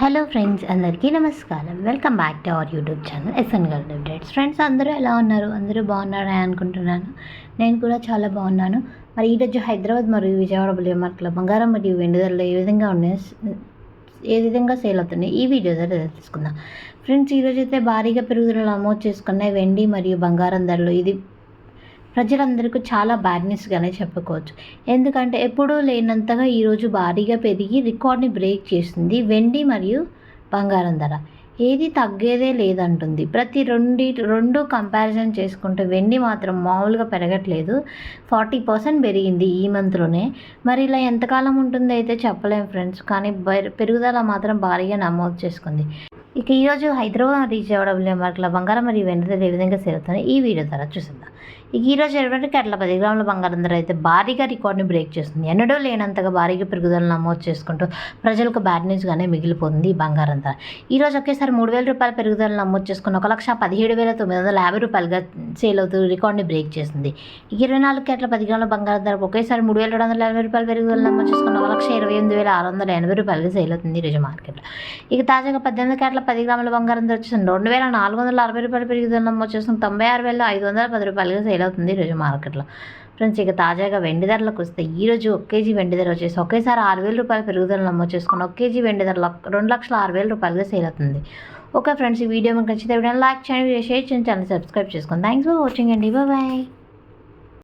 Hello friends అందరికీ నమస్కారం. Welcome back to our YouTube channel SN girl updates friends అందరూ ఎలా ఉన్నారు? అందరూ బాగున్నారని అనుకుంటున్నాను. నేను కూడా చాలా బాగున్నాను. మరి ఈరోజు హైదరాబాద్ మరియు విజయవాడ బులియర్ మార్కెట్లో బంగారం మరియు వెండి ధరలు ఏ విధంగా ఉన్నాయి? ఏ విధంగా సేల్ అవుతున్నాయి? ఈ వీడియో ద్వారా తెలుసుకుందాం. ఫ్రెండ్స్ ఈరోజు అయితే భారీగా పెరుగుదల నమోదు చేసుకున్నాయి వెండి మరియు బంగారం ధరలు ఇది ప్రజలందరికీ చాలా బ్యాడ్ న్యూస్గానే చెప్పుకోవచ్చు. ఎందుకంటే ఎప్పుడూ లేనంతగా ఈరోజు భారీగా పెరిగి రికార్డ్ని బ్రేక్ చేసింది వెండి మరియు బంగారం ధర. ఏది తగ్గేదే లేదంటుంది. ప్రతి రెండు రెండు కంపారిజన్ చేసుకుంటే వెండి మాత్రం మామూలుగా పెరగట్లేదు. ఫార్టీ పర్సెంట్ పెరిగింది ఈ మంత్లోనే మరి ఇలా ఎంతకాలం ఉంటుందో అయితే చెప్పలేం ఫ్రెండ్స్ కానీ పెరుగుదల మాత్రం భారీగా నమోదు చేసుకుంది. ఇక ఈరోజు హైదరాబాద్ రీచ్ అవ్వడం మార్కుల బంగారం మరియు వెండి ఏ విధంగా సేరుతున్నాయి ఈ వీడియో ద్వారా చూసిందా ఇక ఈరోజు ఇరవై అట్లా పది గ్రాముల బంగారం ధర అయితే భారీగా రికార్డుని బ్రేక్ చేస్తుంది. ఎన్నడూ లేనంతగా భారీగా పెరుగుదల నమోదు చేసుకుంటూ ప్రజలకు బ్యాడ్ న్యూస్గానే మిగిలిపోతుంది ఈ బంగారం ధర. ఈరోజు ఒకేసారి మూడు వేల రూపాయల పెరుగుదల నమోదు చేసుకుని ఒక లక్ష పదిహేడు వేల తొమ్మిది వందల యాభై రూపాయలుగా సేల్ అవుతూ రికార్డ్ని బ్రేక్ చేస్తుంది. ఇరవై నాలుగు కేట్ల పది గ్రాముల బంగారం ధర ఒకేసారి మూడు వేల రెండు వందల యాభై రూపాయల పెరుగుదల నమోదు చేసుకున్న ఒక లక్ష ఇరవై ఎనిమిది వేల ఆరు వందల ఎనభై రూపాయలకి సేల్ అవుతుంది ఈరోజు మార్కెట్లో. ఇక తాజాగా పద్దెనిమిది కేట్ల పది గ్రాముల బంగారం ధర వచ్చేసి రెండు వేల నాలుగు వందల అరవై రూపాయల పెరుగుదల నమోదు చేసుకుని తొంభై ఆరు వేల ఐదు వందల పది రూపాయలకి సేల్ అవుతుంది ఈరోజు మార్కెట్లో. ఫ్రెండ్స్ ఇక తాజాగా వెండి ధరలకు వస్తే ఈరోజు ఒక కేజీ వెండి ధర వచ్చేసి ఒకేసారి ఆరు వేల రూపాయల పెరుగుదల నమోదు చేసుకుని ఒక కేజీ వెండి ధర రెండు లక్షల ఆరు వేల రూపాయలుగా సేల్ అవుతుంది. ఓకే ఫ్రెండ్స్ ఈ వీడియో మీకు నచ్చితే లైక్ చేయండి షేర్ చేయండి ఛానల్ సబ్స్క్రైబ్ చేసుకోండి థ్యాంక్స్ ఫర్ వాచింగ్ అండి. బాయ్